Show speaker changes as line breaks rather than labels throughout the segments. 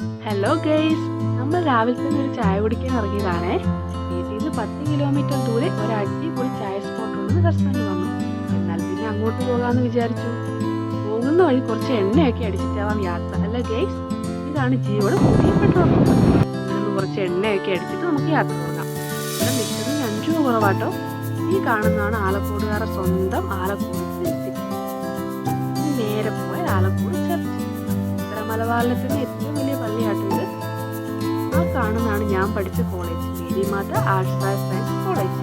Hello guys നമ്മൾ രാവിലെ തന്നെ ഒരു ചായ കുടിക്കാൻ ഇറങ്ങിയതാണ്. വീട്ടിൽ നിന്ന് പത്ത് കിലോമീറ്റർ ദൂരെ ഒരു അടിപൊളി ചായ സ്പോട്ട് ഉണ്ടെന്ന് ഹസ്ബൻഡ് വന്നു. എന്നാൽ പിന്നെ അങ്ങോട്ട് പോകാമെന്ന് വിചാരിച്ചു. പോകുന്ന വഴി കുറച്ച് എണ്ണയൊക്കെ അടിച്ചിട്ടാവാം യാത്ര അല്ല ഗൈസ് ഇതാണ് ജീവയുടെ പുതിയ പെട്രോൾ കുറച്ച് എണ്ണയൊക്കെ അടിച്ചിട്ട് നമുക്ക് യാത്ര തുടങ്ങാം മിക്കതും അഞ്ചു രൂപ കുറവാട്ടോ. ഈ കാണുന്നതാണ് ആലക്കോടുകാരുടെ സ്വന്തം ആലക്കോട് നേരെ പോയാൽ ആലക്കോട് ചർച്ച് ഇത്ര മലബാറിലെ ഏറ്റവും ഞാൻ പഠിച്ച college Marymatha arts science college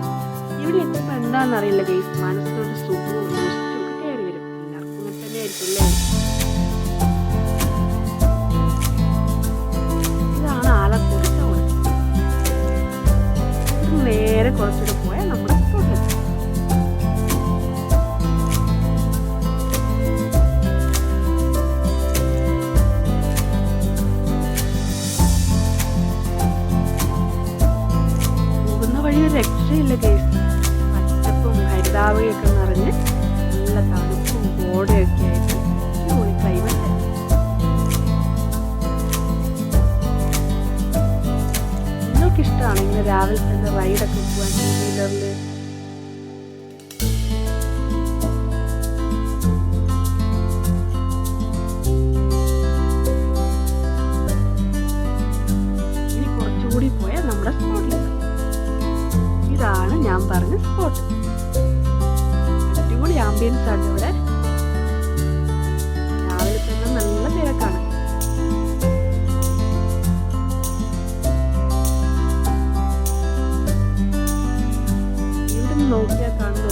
ഇവിടെ എത്തുമ്പോൾ എന്താണെന്നറിയില്ല ഗെയ്സ് മനസ്സിലൊരു സുഖവും ഒക്കെ കയറി വരും. അങ്ങനെ തന്നെ ആയിരിക്കും അല്ലേ? ഇതാണ് നേരെ കുറച്ചുകൂടെ രക്ഷയില്ല കേസ് പച്ചപ്പും ഹരിതാവയൊക്കെ നിറഞ്ഞ് നല്ല തണുപ്പും കോടയൊക്കെ ആയിട്ട് ഒരു ഇങ്ങനെ രാവിലെ തന്നെ റൈഡൊക്കെ പോകാൻ ടൂ വീലറിൽ സ്പോട്ട് അടിപൊളി ആംബിയൻസ് ആണ് ഇവിടെ. രാവിലെ തന്നെ നല്ല തിരക്കാണ്. ഇവിടെ നോക്കിയാൽ കാണുന്ന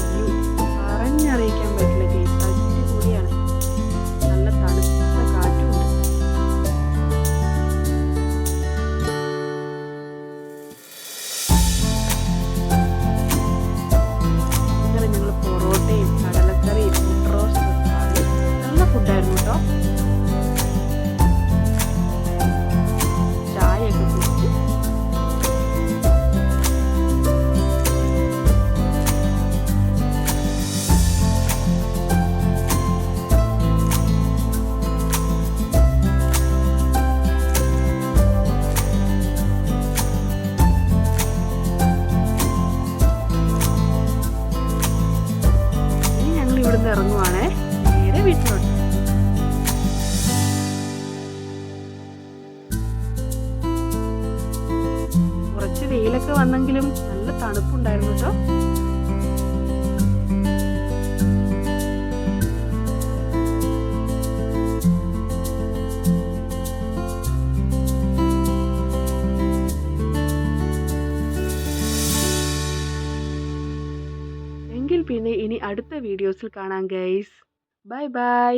ഫുഡായിരുന്നു കേട്ടോ ഇവിടുന്ന് ഇറങ്ങുവാണേ. നേരെ വീട്ടിലോട്ട്. വെയിലൊക്കെ വന്നെങ്കിലും നല്ല തണുപ്പുണ്ടായിരുന്നു കേട്ടോ. എങ്കിൽ പിന്നെ ഇനി അടുത്ത വീഡിയോസിൽ കാണാം ഗൈസ് ബൈ ബൈ